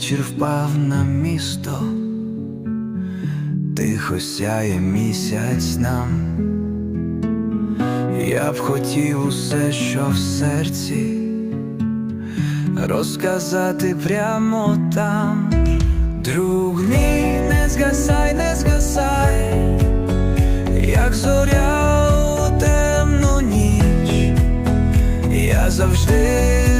спав на місто, тихо сяє місяць нам. Я б хотів усе, що в серці, розказати прямо там. Друг мій, не згасай, не згасай, як зоря у темну ніч, я завжди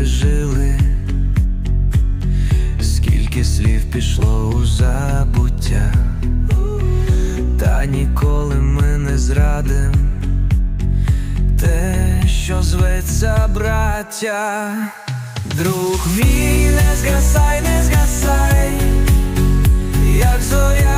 пережили, скільки слів пішло у забуття, та ніколи ми не зрадим те, що зветься браття. Друг мій, не згасай, не згасай, як зоря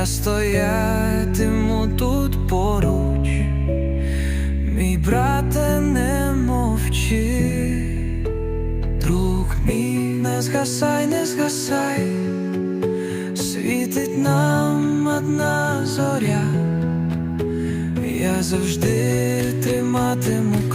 я стоятиму тут поруч, мій брате, не мовчи, друг мій, не згасай, не згасай, світить нам одна зоря. Я завжди триматиму